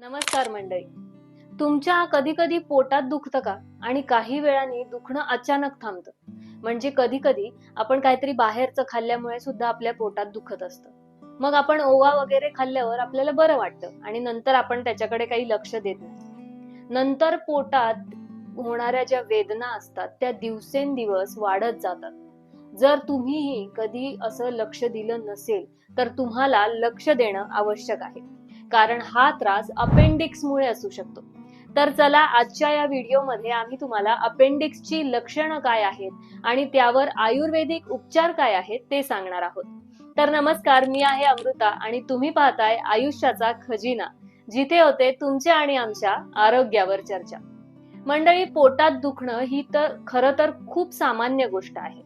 नमस्कार मंडळी. तुमच्या कधी कधी पोटात दुखतं का? आणि काही वेळाने दुखणं अचानक थांबतं. म्हणजे कधी कधी आपण काहीतरी बाहेरचं खाल्ल्यामुळे सुद्धा आपल्या पोटात दुखत असतं. मग आपण ओवा वगैरे खाल्ल्यावर आपल्याला बरं वाटतं आणि नंतर आपण त्याच्याकडे काही लक्ष देत नाही. नंतर पोटात होणाऱ्या ज्या वेदना असतात त्या दिवसेंदिवस वाढत जातात. जर तुम्हीही कधी असं लक्ष दिलं नसेल तर तुम्हाला लक्ष देणं आवश्यक आहे. कारण हा त्रास अपेंडिक्समुळे असू शकतो. तर चला आजच्या या व्हिडिओमध्ये आम्ही तुम्हाला अपेंडिक्सची लक्षणं काय आहेत आणि त्यावर आयुर्वेदिक उपचार काय आहेत ते सांगणार आहोत. तर नमस्कार मी आहे अमृता आणि तुम्ही पाहताय आयुष्याचा खजिना जिथे होते तुमच्या आणि आमच्या आरोग्यावर चर्चा. मंडळी पोटात दुखणं ही तर खरं तर खूप सामान्य गोष्ट आहे.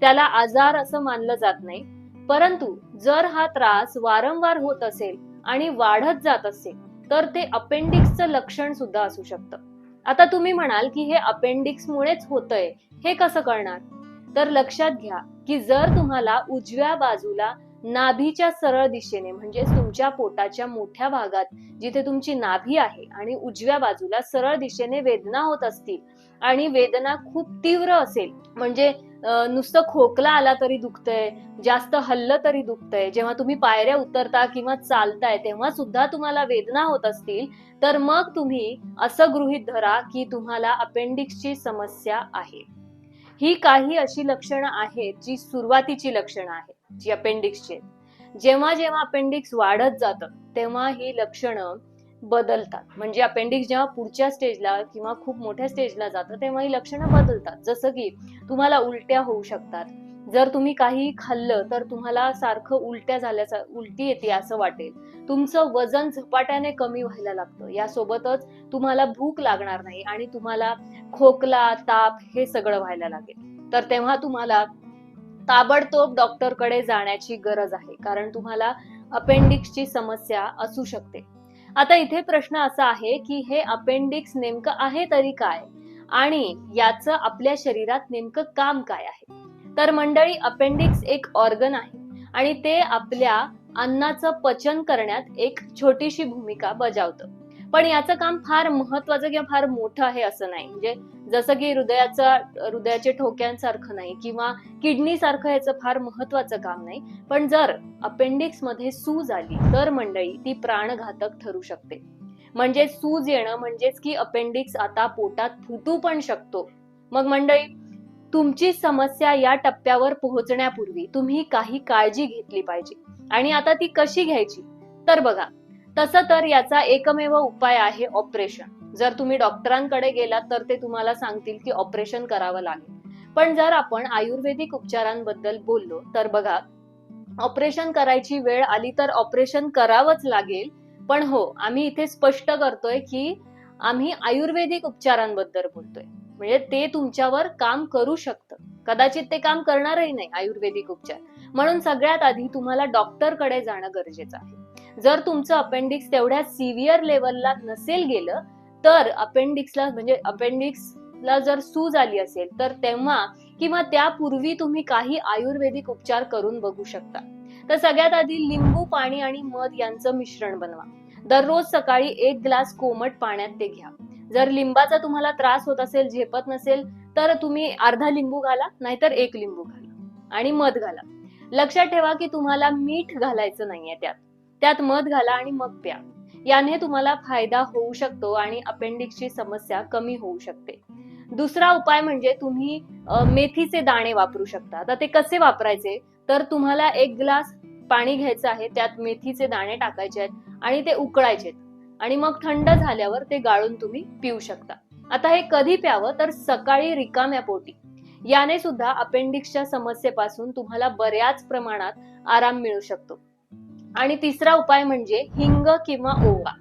त्याला आजार असं मानलं जात नाही. परंतु जर हा त्रास वारंवार होत असेल आणि वाढत जात असेल तर ते अपेंडिक्सचं लक्षण सुद्धा असू शकतं. आता तुम्ही म्हणाल की हे अपेंडिक्समुळेच होतंय हे कसं कळणार तर लक्षात घ्या की जर तुम्हाला उजव्या बाजूला नाभीच्या सरळ दिशेने म्हणजे तुमच्या पोटाच्या मोठ्या भागात जिथे तुमची नाभी आहे आणि उजव्या बाजूला सरळ दिशेने वेदना होत असतील आणि वेदना खूप तीव्र असेल म्हणजे नुसतं खोकला आला तरी दुखतंय जास्त हल्लं तरी दुखतंय. जेव्हा तुम्ही पायऱ्या उतरता किंवा चालताय तेव्हा सुद्धा तुम्हाला वेदना होत असतील. तर मग तुम्ही असं गृहीत धरा की तुम्हाला अपेंडिक्सची समस्या आहे. ही काही अशी लक्षणं आहेत जी सुरुवातीची लक्षणं आहेत जी अपेंडिक्सची. जेव्हा जेव्हा अपेंडिक्स वाढत जातं तेव्हा ही लक्षणं बदलतात. म्हणजे अपेंडिक्स जेव्हा पुढच्या स्टेजला किंवा खूप मोठ्या स्टेजला जातं तेव्हा ही लक्षणं बदलतात. जसं की तुम्हाला उलट्या होऊ शकतात. जर तुम्ही काही खाल्लं तर तुम्हाला सारखं उलट्या झाल्याचं उलटी येते असं वाटेल. तुमचं वजन झपाट्याने कमी व्हायला लागतं. यासोबतच तुम्हाला भूक लागणार नाही आणि तुम्हाला खोकला ताप हे सगळं व्हायला लागेल. तर तेव्हा तुम्हाला ताबडतोब डॉक्टरकडे जाण्याची गरज आहे. कारण तुम्हाला अपेंडिक्सची समस्या असू शकते. आता इथे प्रश्न असा आहे की हे अपेंडिक्स नेमकं आहे तरी काय? आणि याचं आपल्या शरीरात नेमकं काम काय आहे? तर मंडळी अपेंडिक्स एक ऑर्गन आहे आणि ते आपल्या अन्नाचं पचन करण्यात एक छोटीशी भूमिका बजावतं. पण याचं काम फार महत्वाचं किंवा फार मोठं आहे असं नाही. म्हणजे जसं की हृदयाचा हृदयाचे ठोक्यांसारखं नाही किंवा किडनी सारखं याचं फार महत्वाचं काम नाही. पण जर अपेंडिक्समध्ये सूज आली तर मंडळी ती प्राणघातक ठरू शकते. म्हणजे सूज येणं म्हणजेच की अपेंडिक्स आता पोटात फुटू पण शकतो. मग मंडळी तुमची समस्या या टप्प्यावर पोहोचण्यापूर्वी तुम्ही काही काळजी घेतली पाहिजे. आणि आता ती कशी घ्यायची? तर बघा तसं तर याचा एकमेव उपाय आहे ऑपरेशन. जर तुम्ही डॉक्टरांकडे गेलात तर ते तुम्हाला सांगतील की ऑपरेशन करावं लागेल. पण जर आपण आयुर्वेदिक उपचारांबद्दल बोललो तर बघा ऑपरेशन करायची वेळ आली तर ऑपरेशन करावंच लागेल. पण हो आम्ही इथे स्पष्ट करतोय की आम्ही आयुर्वेदिक उपचारांबद्दल बोलतोय. म्हणजे ते तुमच्यावर काम करू शकतं. कदाचित ते काम करणारही नाही आयुर्वेदिक उपचार. म्हणून सगळ्यात आधी तुम्हाला डॉक्टरकडे जाणं गरजेचं आहे. जर तुमचं अपेंडिक्स तेवढ्या सिव्हिअर लेवलला नसेल गेलं तर अपेंडिक्सला म्हणजे अपेंडिक्सला जर सूज आली असेल तर तेव्हा किंवा त्यापूर्वी तुम्ही काही आयुर्वेदिक उपचार करून बघू शकता. तर सगळ्यात आधी लिंबू पाणी आणि मध यांचं मिश्रण बनवा. दररोज सकाळी एक ग्लास कोमट पाण्यात ते घ्या. जर लिंबाचा तुम्हाला त्रास होत असेल झेपत नसेल तर तुम्ही अर्धा लिंबू घाला नाहीतर एक लिंबू घाला आणि मध घाला. लक्षात ठेवा की तुम्हाला मीठ घालायचं नाहीये त्यात. त्यात मध घाला आणि मग प्या. याने तुम्हाला फायदा होऊ शकतो आणि अपेंडिक्सची समस्या कमी होऊ शकते. दुसरा उपाय म्हणजे तुम्ही मेथीचे दाणे वापरू शकता. आता ते कसे वापरायचे? तर तुम्हाला एक ग्लास पाणी घ्यायचं आहे त्यात मेथीचे दाणे टाकायचे आहेत आणि ते उकळायचे आणि मग थंड झाल्यावर ते गाळून तुम्ही पिऊ शकता. आता हे कधी प्यावं? तर सकाळी रिकाम्या पोटी. याने सुद्धा अपेंडिक्सच्या समस्येपासून तुम्हाला बऱ्याच प्रमाणात आराम मिळू शकतो. आणि तिसरा उपाय म्हणजे हिंग किंवा ओवा.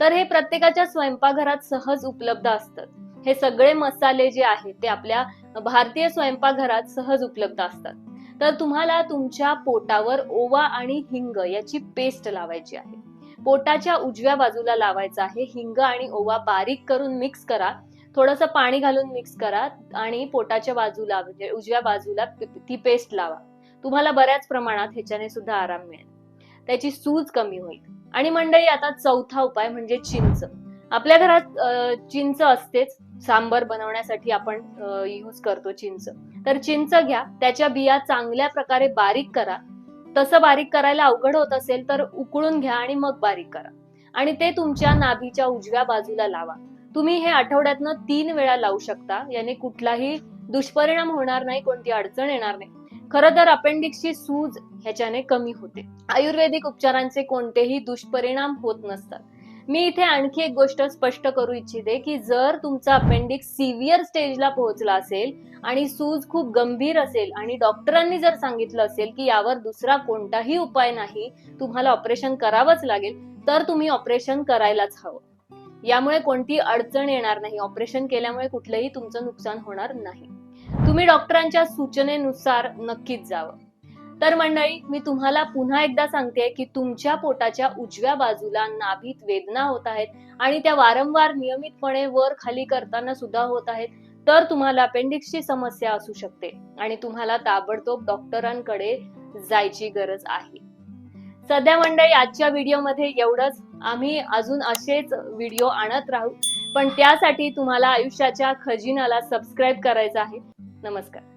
तर हे प्रत्येकाच्या स्वयंपाकघरात सहज उपलब्ध असतात हे सगळे मसाले जे आहेत ते आपल्या भारतीय स्वयंपाकघरात सहज उपलब्ध असतात. तर तुम्हाला तुमच्या पोटावर ओवा आणि हिंग याची पेस्ट लावायची आहे. पोटाच्या उजव्या बाजूला लावायचं आहे हिंग आणि ओवा बारीक करून मिक्स करा. थोडंसं पाणी घालून मिक्स करा आणि पोटाच्या बाजूला म्हणजे उजव्या बाजूला ती पेस्ट लावा. तुम्हाला बऱ्याच प्रमाणात ह्याच्याने सुद्धा आराम मिळेल. त्याची सूज कमी होईल. आणि मंडळी आता चौथा उपाय म्हणजे चिंच. आपल्या घरात चिंच असतेच. सांबर बनवण्यासाठी आपण यूज करतो चिंच. तर चिंच घ्या. त्याच्या बिया चांगल्या प्रकारे बारीक करा. तसं बारीक करायला अवघड होत असेल तर उकळून घ्या आणि मग बारीक करा. आणि ते तुमच्या नाभीच्या उजव्या बाजूला लावा. तुम्ही हे आठवड्यातनं तीन वेळा लावू शकता. याने कुठलाही दुष्परिणाम होणार नाही कोणती अडचण येणार नाही. खरं तर अपेंडिक्सची सूज ह्याच्याने कमी होते. आयुर्वेदिक उपचारांचे कोणतेही दुष्परिणाम होत नसतात. मी इथे आणखी एक गोष्ट स्पष्ट करू इच्छिते की जर तुमचा अपेंडिक्स सिव्हिअर स्टेजला पोहोचला असेल आणि सूज खूप गंभीर असेल आणि डॉक्टरांनी जर सांगितलं असेल की यावर दुसरा कोणताही उपाय नाही तुम्हाला ऑपरेशन करावंच लागेल तर तुम्ही ऑपरेशन करायलाच हवं. यामुळे कोणती अडचण येणार नाही. ऑपरेशन केल्यामुळे कुठलंही तुमचं नुकसान होणार नाही. तुम्ही डॉक्टरांच्या सूचनेनुसार नक्कीच जावं. तर मंडळी मी तुम्हाला पुन्हा एकदा सांगते की तुमच्या पोटाच्या उजव्या बाजूला नाभीत वेदना होत आहेत आणि त्या वारंवार नियमितपणे वर खाली करताना सुद्धा होत आहेत. तर तुम्हाला अपेंडिक्सची समस्या असू शकते आणि तुम्हाला ताबडतोब डॉक्टरांकडे जायची गरज आहे. सध्या मंडळी आजच्या व्हिडिओमध्ये एवढंच. आम्ही अजून असेच व्हिडिओ आणत राहू. पण त्यासाठी तुम्हाला आयुष्याच्या खजिनाला सबस्क्राईब करायचं आहे. नमस्कार.